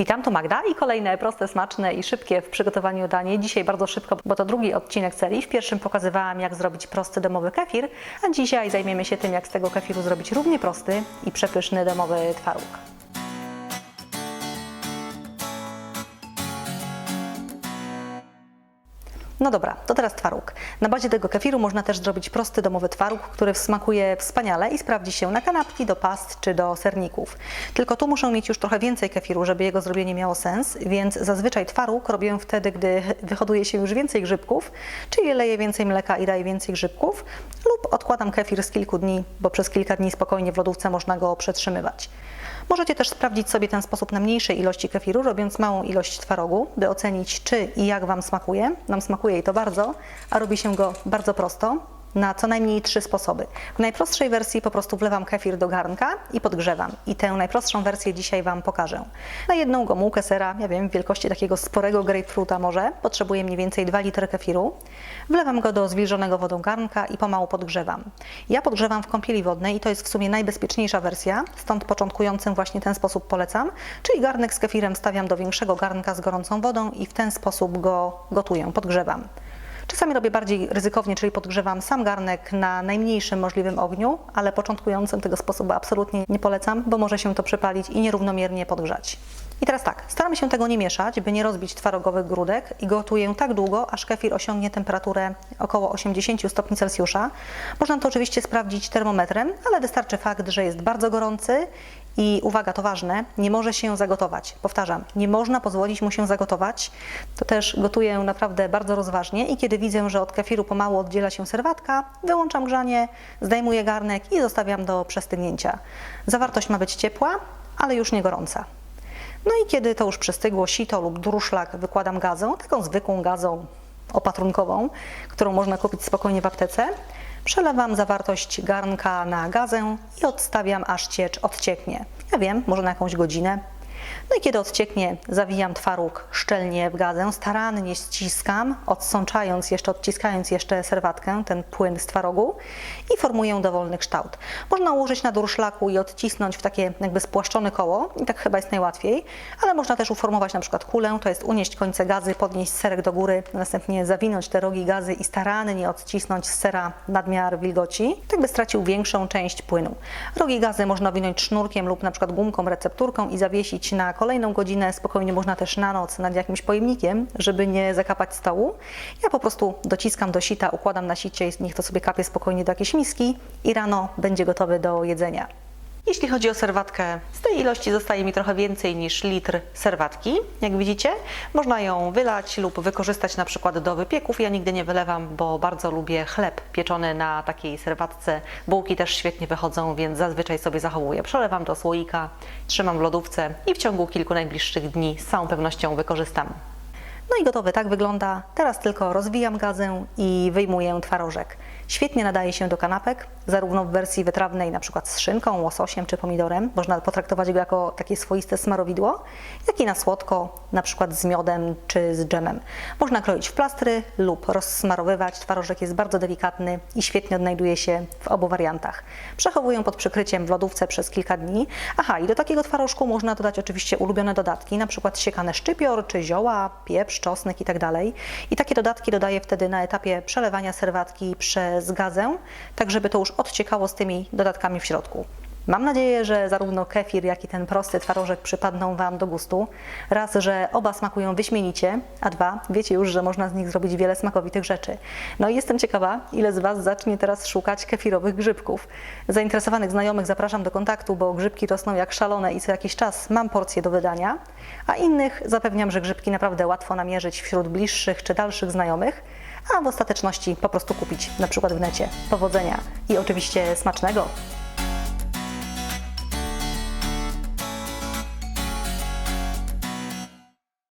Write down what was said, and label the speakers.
Speaker 1: Witam, tu Magda i kolejne proste, smaczne i szybkie w przygotowaniu danie. Dzisiaj bardzo szybko, bo to drugi odcinek serii. W pierwszym pokazywałam, jak zrobić prosty domowy kefir, a dzisiaj zajmiemy się tym, jak z tego kefiru zrobić równie prosty i przepyszny domowy twaróg. No dobra, to teraz twaróg. Na bazie tego kefiru można też zrobić prosty domowy twaróg, który smakuje wspaniale i sprawdzi się na kanapki, do past czy do serników. Tylko tu muszę mieć już trochę więcej kefiru, żeby jego zrobienie miało sens, więc zazwyczaj twaróg robię wtedy, gdy wyhoduje się już więcej grzybków, czyli leję więcej mleka i daję więcej grzybków, lub odkładam kefir z kilku dni, bo przez kilka dni spokojnie w lodówce można go przetrzymywać. Możecie też sprawdzić sobie ten sposób na mniejszej ilości kefiru, robiąc małą ilość twarogu, by ocenić czy i jak Wam smakuje. Nam smakuje i to bardzo, a robi się go bardzo prosto. Na co najmniej trzy sposoby. W najprostszej wersji po prostu wlewam kefir do garnka i podgrzewam. I tę najprostszą wersję dzisiaj Wam pokażę. Na jedną gomułkę sera, ja wiem, wielkości takiego sporego grapefruita może, potrzebuję mniej więcej 2 litry kefiru. Wlewam go do zwilżonego wodą garnka i pomału podgrzewam. Ja podgrzewam w kąpieli wodnej i to jest w sumie najbezpieczniejsza wersja, stąd początkującym właśnie ten sposób polecam. Czyli garnek z kefirem stawiam do większego garnka z gorącą wodą i w ten sposób go gotuję, podgrzewam. Czasami robię bardziej ryzykownie, czyli podgrzewam sam garnek na najmniejszym możliwym ogniu, ale początkującym tego sposobu absolutnie nie polecam, bo może się to przepalić i nierównomiernie podgrzać. I teraz tak, staram się tego nie mieszać, by nie rozbić twarogowych grudek i gotuję tak długo, aż kefir osiągnie temperaturę około 80 stopni Celsjusza. Można to oczywiście sprawdzić termometrem, ale wystarczy fakt, że jest bardzo gorący i uwaga, to ważne, nie może się zagotować. Powtarzam, nie można pozwolić mu się zagotować. To też gotuję naprawdę bardzo rozważnie i kiedy widzę, że od kefiru pomału oddziela się serwatka, wyłączam grzanie, zdejmuję garnek i zostawiam do przestygnięcia. Zawartość ma być ciepła, ale już nie gorąca. No i kiedy to już przystygło, sito lub druszlak wykładam gazą, taką zwykłą gazą opatrunkową, którą można kupić spokojnie w aptece. Przelewam zawartość garnka na gazę i odstawiam aż ciecz odcieknie. Ja wiem, może na jakąś godzinę. No i kiedy odcieknie, zawijam twaróg szczelnie w gazę, starannie ściskam, odsączając jeszcze, odciskając jeszcze serwatkę, ten płyn z twarogu i formuję dowolny kształt. Można ułożyć na durszlaku i odcisnąć w takie jakby spłaszczone koło i tak chyba jest najłatwiej, ale można też uformować na przykład kulę, to jest unieść końce gazy, podnieść serek do góry, następnie zawinąć te rogi gazy i starannie odcisnąć z sera nadmiar wilgoci, tak by stracił większą część płynu. Rogi gazy można winąć sznurkiem lub na przykład gumką, recepturką i zawiesić na kolejną godzinę, spokojnie można też na noc nad jakimś pojemnikiem, żeby nie zakapać stołu. Ja po prostu dociskam do sita, układam na sicie i niech to sobie kapie spokojnie do jakiejś miski i rano będzie gotowy do jedzenia. Jeśli chodzi o serwatkę, z tej ilości zostaje mi trochę więcej niż litr serwatki. Jak widzicie, można ją wylać lub wykorzystać na przykład do wypieków. Ja nigdy nie wylewam, bo bardzo lubię chleb pieczony na takiej serwatce. Bułki też świetnie wychodzą, więc zazwyczaj sobie zachowuję. Przelewam do słoika, trzymam w lodówce i w ciągu kilku najbliższych dni z całą pewnością wykorzystam. No i gotowy, tak wygląda. Teraz tylko rozwijam gazę i wyjmuję twarożek. Świetnie nadaje się do kanapek, zarówno w wersji wytrawnej, przykład z szynką, łososiem czy pomidorem, można potraktować go jako takie swoiste smarowidło, jak i na słodko, przykład z miodem czy z dżemem. Można kroić w plastry lub rozsmarowywać. Twarożek jest bardzo delikatny i świetnie odnajduje się w obu wariantach. Przechowuję pod przykryciem w lodówce przez kilka dni. Aha, i do takiego twarożku można dodać oczywiście ulubione dodatki, przykład siekane szczypior czy zioła, pieprz, czosnek itd. I takie dodatki dodaję wtedy na etapie przelewania serwatki przez gazę, tak żeby to już odciekało z tymi dodatkami w środku. Mam nadzieję, że zarówno kefir, jak i ten prosty twarożek przypadną Wam do gustu. Raz, że oba smakują wyśmienicie, a dwa, wiecie już, że można z nich zrobić wiele smakowitych rzeczy. No i jestem ciekawa, ile z Was zacznie teraz szukać kefirowych grzybków. Zainteresowanych znajomych zapraszam do kontaktu, bo grzybki rosną jak szalone i co jakiś czas mam porcję do wydania, a innych zapewniam, że grzybki naprawdę łatwo namierzyć wśród bliższych czy dalszych znajomych, a w ostateczności po prostu kupić na przykład w necie. Powodzenia i oczywiście smacznego!